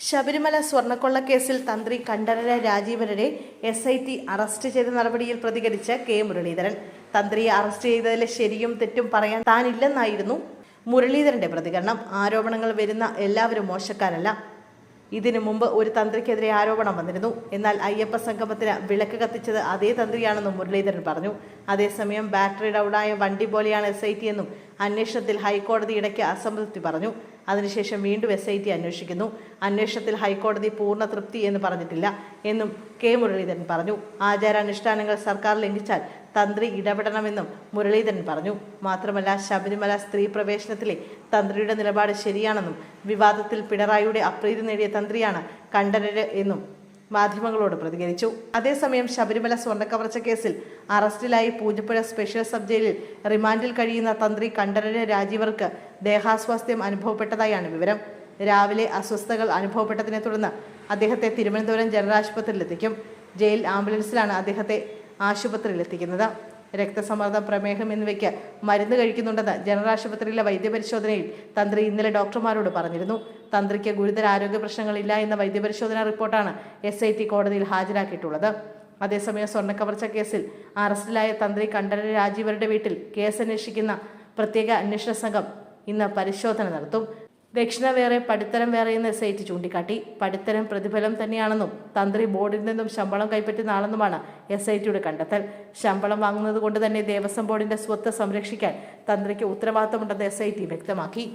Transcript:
ശബരിമല സ്വർണക്കൊള്ള കേസിൽ തന്ത്രി കണ്ഠരര രാജീവരരെ എസ് ഐ ടി അറസ്റ്റ് ചെയ്ത നടപടിയിൽ പ്രതികരിച്ച കെ മുരളീധരൻ. തന്ത്രിയെ അറസ്റ്റ് ചെയ്തതിൽ ശരിയും തെറ്റും പറയാൻ താനില്ലെന്നായിരുന്നു മുരളീധരന്റെ പ്രതികരണം. ആരോപണങ്ങൾ വരുന്ന എല്ലാവരും മോശക്കാരല്ല. ഇതിനു മുമ്പ് ഒരു തന്ത്രിക്കെതിരെ ആരോപണം വന്നിരുന്നു. എന്നാൽ അയ്യപ്പ സംഗമത്തിന് വിളക്ക് കത്തിച്ചത് അതേ തന്ത്രിയാണെന്നും മുരളീധരൻ പറഞ്ഞു. അതേസമയം ബാറ്ററി ഡൗണായ വണ്ടി പോലെയാണ് എസ് ഐ ടി എന്നും അന്വേഷണത്തിൽ ഹൈക്കോടതി ഇടയ്ക്ക് അസംതൃപ്തി പറഞ്ഞു. അതിനുശേഷം വീണ്ടും എസ് ഐ ടി അന്വേഷിക്കുന്നു. അന്വേഷണത്തിൽ ഹൈക്കോടതി പൂർണ തൃപ്തി എന്ന് പറഞ്ഞിട്ടില്ല എന്നും കെ മുരളീധരൻ പറഞ്ഞു. ആചാരാനുഷ്ഠാനങ്ങൾ സർക്കാർ ലംഘിച്ചാൽ തന്ത്രി ഇടപെടണമെന്നും മുരളീധരൻ പറഞ്ഞു. മാത്രമല്ല ശബരിമല സ്ത്രീ പ്രവേശനത്തിലെ തന്ത്രിയുടെ നിലപാട് ശരിയാണെന്നും വിവാദത്തിൽ പിണറായിയുടെ അപ്രീതി നേടിയ തന്ത്രിയാണ് കണ്ഠരര് എന്നും മാധ്യമങ്ങളോട് പ്രതികരിച്ചു. അതേസമയം ശബരിമല സ്വർണക്കവർച്ച കേസിൽ അറസ്റ്റിലായി പൂജപ്പുഴ സ്പെഷ്യൽ സബ് ജയിലിൽ റിമാൻഡിൽ കഴിയുന്ന തന്ത്രി കണ്ഠരര് രാജീവർക്ക് ദേഹാസ്വാസ്ഥ്യം അനുഭവപ്പെട്ടതായാണ് വിവരം. രാവിലെ അസ്വസ്ഥതകൾ അനുഭവപ്പെട്ടതിനെ തുടർന്ന് അദ്ദേഹത്തെ തിരുവനന്തപുരം ജനറൽ ആശുപത്രിയിലെത്തിക്കും. ജയിൽ ആംബുലൻസിലാണ് അദ്ദേഹത്തെ ആശുപത്രിയിലെത്തിക്കുന്നത്. രക്തസമ്മർദ്ദം പ്രമേഹം എന്നിവയ്ക്ക് മരുന്ന് കഴിക്കുന്നുണ്ടെന്ന് ജനറൽ ആശുപത്രിയിലെ വൈദ്യപരിശോധനയിൽ തന്ത്രി ഇന്നലെ ഡോക്ടർമാരോട് പറഞ്ഞിരുന്നു. തന്ത്രിക്ക് ഗുരുതര ആരോഗ്യ പ്രശ്നങ്ങളില്ല എന്ന വൈദ്യപരിശോധനാ റിപ്പോർട്ടാണ് എസ് കോടതിയിൽ ഹാജരാക്കിയിട്ടുള്ളത്. അതേസമയം സ്വർണക്കവർച്ച കേസിൽ അറസ്റ്റിലായ തന്ത്രി കണ്ഠര രാജീവരുടെ വീട്ടിൽ കേസ് അന്വേഷിക്കുന്ന പ്രത്യേക അന്വേഷണ സംഘം ഇന്ന് പരിശോധന നടത്തും. ദക്ഷിണ വേറെ പടിത്തരം വേറെ എന്ന് എസ് ഐ ടി ചൂണ്ടിക്കാട്ടി. പടിത്തരം പ്രതിഫലം തന്നെയാണെന്നും തന്ത്രി ബോർഡിൽ നിന്നും ശമ്പളം കൈപ്പറ്റുന്ന ആളെന്നുമാണ് എസ് ഐ ടിയുടെ കണ്ടെത്തൽ. ശമ്പളം വാങ്ങുന്നത് കൊണ്ട് തന്നെ ദേവസ്വം ബോർഡിന്റെ സ്വത്ത് സംരക്ഷിക്കാൻ തന്ത്രിക്ക് ഉത്തരവാദിത്തമുണ്ടെന്ന് എസ് ഐ ടി വ്യക്തമാക്കി.